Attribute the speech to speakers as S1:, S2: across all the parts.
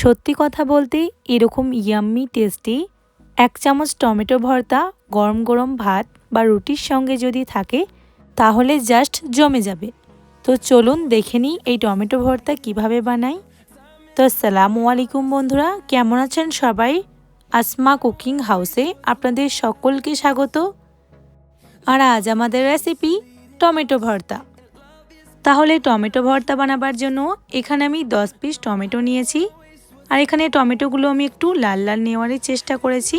S1: সত্যি কথা বলতে এরকম ইয়াম্মি টেস্টি এক চামচ টমেটো ভর্তা, গরম গরম ভাত বা রুটির সঙ্গে যদি থাকে, তাহলে জাস্ট জমে যাবে। তো চলুন দেখে নিই এই টমেটো ভর্তা কীভাবে বানাই। তো আসসালামু আলাইকুম বন্ধুরা, কেমন আছেন সবাই? আসমা কুকিং হাউসে আপনাদের সকলকে স্বাগত। আর আজ আমাদের রেসিপি টমেটো ভর্তা। তাহলে টমেটো ভর্তা বানাবার জন্য এখানে আমি দশ পিস টমেটো নিয়েছি। আর এখানে টমেটোগুলো আমি একটু লাল লাল নেওয়ারই চেষ্টা করেছি।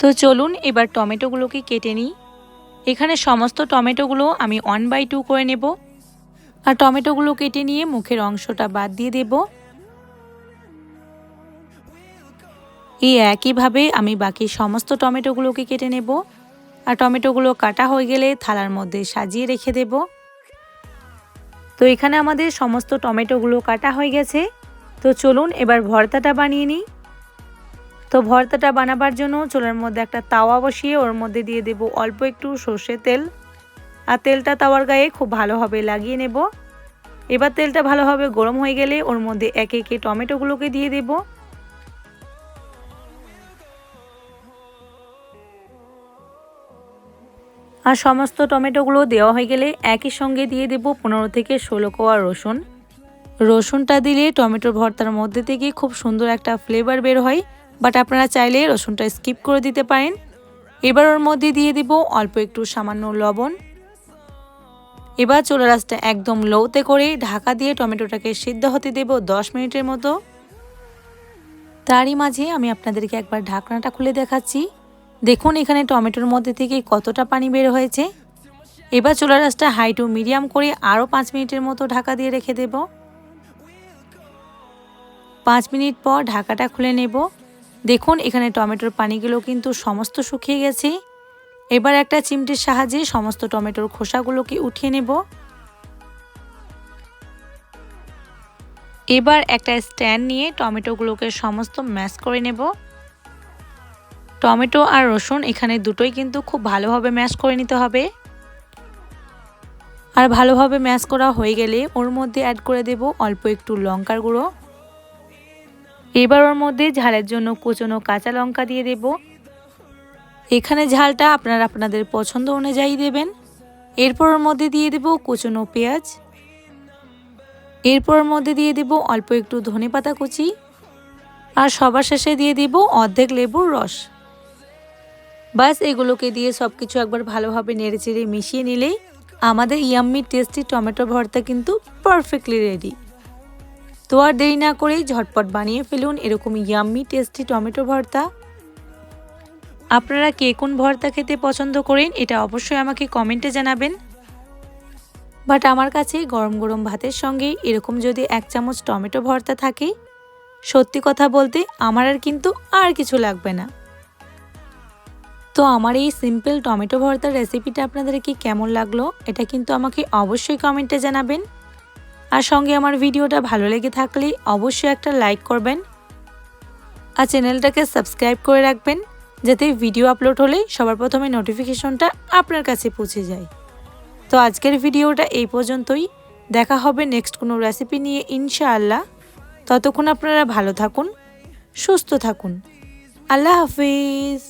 S1: তো চলুন এবার টমেটোগুলোকে কেটে নিই। এখানে সমস্ত টমেটোগুলো আমি ওয়ান বাই টু করে নেব। আর টমেটোগুলো কেটে নিয়ে মুখের অংশটা বাদ দিয়ে দেব। এই একইভাবে আমি বাকি সমস্ত টমেটোগুলোকে কেটে নেব। আর টমেটোগুলো কাটা হয়ে গেলে থালার মধ্যে সাজিয়ে রেখে দেব। তো এখানে আমাদের সমস্ত টমেটোগুলো কাটা হয়ে গেছে। তো চলুন এবার ভর্তাটা বানিয়ে নিই। তো ভর্তাটা বানাবার জন্য চুলার মধ্যে একটা তাওয়া বসিয়ে ওর মধ্যে দিয়ে দেব অল্প একটু সর্ষে তেল। আর তেলটা তাওয়ার গায়ে খুব ভালোভাবে লাগিয়ে নেব। এবার তেলটা ভালোভাবে গরম হয়ে গেলে ওর মধ্যে একে একে টমেটোগুলোকে দিয়ে দেব। আর সমস্ত টমেটোগুলো দেওয়া হয়ে গেলে একই সঙ্গে দিয়ে দেব পনেরো থেকে ষোলো কোয়া রসুন। রসুনটা দিলে টমেটোর ভর্তার মধ্যে থেকে খুব সুন্দর একটা ফ্লেভার বের হয় বাট আপনারা চাইলে রসুনটা স্কিপ করে দিতে পারেন। এবার ওর মধ্যে দিয়ে দিব অল্প একটু সামান্য লবণ। এবার চোলা রাসটা একদম লোতে করে ঢাকা দিয়ে টমেটোটাকে সিদ্ধ হতে দেব দশ মিনিটের মতো। তারই মাঝে আমি আপনাদেরকে একবার ঢাকনাটা খুলে দেখাচ্ছি। দেখুন এখানে টমেটোর মধ্যে থেকে কতটা পানি বের হয়েছে। এবার চোলা রাসটা হাই টু মিডিয়াম করে আরও পাঁচ মিনিটের মতো ঢাকা দিয়ে রেখে দেব। পাঁচ মিনিট পর ঢাকাটা খুলে নেব। দেখুন, এখানে টমেটোর পানিগুলো কিন্তু সমস্ত শুকিয়ে গেছে। এবার একটা চিমটির সাহায্যে সমস্ত টমেটোর খোসাগুলোকে উঠিয়ে নেব। এবার একটা স্ট্যান্ড নিয়ে টমেটোগুলোকে সমস্ত ম্যাশ করে নেব। টমেটো আর রসুন এখানে দুটোই কিন্তু খুব ভালোভাবে ম্যাশ করে নিতে হবে। আর ভালোভাবে ম্যাশ করা হয়ে গেলে ওর মধ্যে অ্যাড করে দেব অল্প একটু লঙ্কার গুঁড়ো। এবার ওর মধ্যে ঝালের জন্য কুচনো কাঁচা লঙ্কা দিয়ে দেব। এখানে ঝালটা আপনারা আপনাদের পছন্দ অনুযায়ী দেবেন। এরপর ওর মধ্যে দিয়ে দেব কুচনো পেঁয়াজ। এরপর মধ্যে দিয়ে দেব অল্প একটু ধনে পাতা কুচি। আর সবার শেষে দিয়ে দিব অর্ধেক লেবুর রস। বাস এগুলোকে দিয়ে সব কিছু একবার ভালোভাবে নেড়ে চেড়ে মিশিয়ে নিলেই আমাদের ইয়াম্মি টেস্টি টমেটো ভর্তা কিন্তু পারফেক্টলি রেডি। তো আর দেরি না করেই ঝটপট বানিয়ে ফেলুন এরকম ইয়াম্মি টেস্টি টমেটো ভর্তা। আপনারা কে কোন ভর্তা খেতে পছন্দ করেন, এটা অবশ্যই আমাকে কমেন্টে জানাবেন। বাট আমার কাছে গরম গরম ভাতের সঙ্গে এরকম যদি এক চামচ টমেটো ভর্তা থাকে, সত্যি কথা বলতে আমার আর কিন্তু আর কিছু লাগবে না। তো আমার এই সিম্পল টমেটো ভর্তার রেসিপিটা আপনাদেরকে কেমন লাগল, এটা কিন্তু আমাকে অবশ্যই কমেন্টে জানাবেন। আর সঙ্গে আমার ভিডিওটা ভালো লেগে থাকলে অবশ্যই একটা লাইক করবেন। আর চ্যানেলটাকে সাবস্ক্রাইব করে রাখবেন, যাতে ভিডিও আপলোড হলে সবার প্রথমে নোটিফিকেশনটা আপনার কাছে পৌঁছে যায়। তো আজকের ভিডিওটা এই পর্যন্তই। দেখা হবে নেক্সট কোনো রেসিপি নিয়ে ইনশাআল্লাহ। ততক্ষণ আপনারা ভালো থাকুন, সুস্থ থাকুন। আল্লাহ হাফিজ।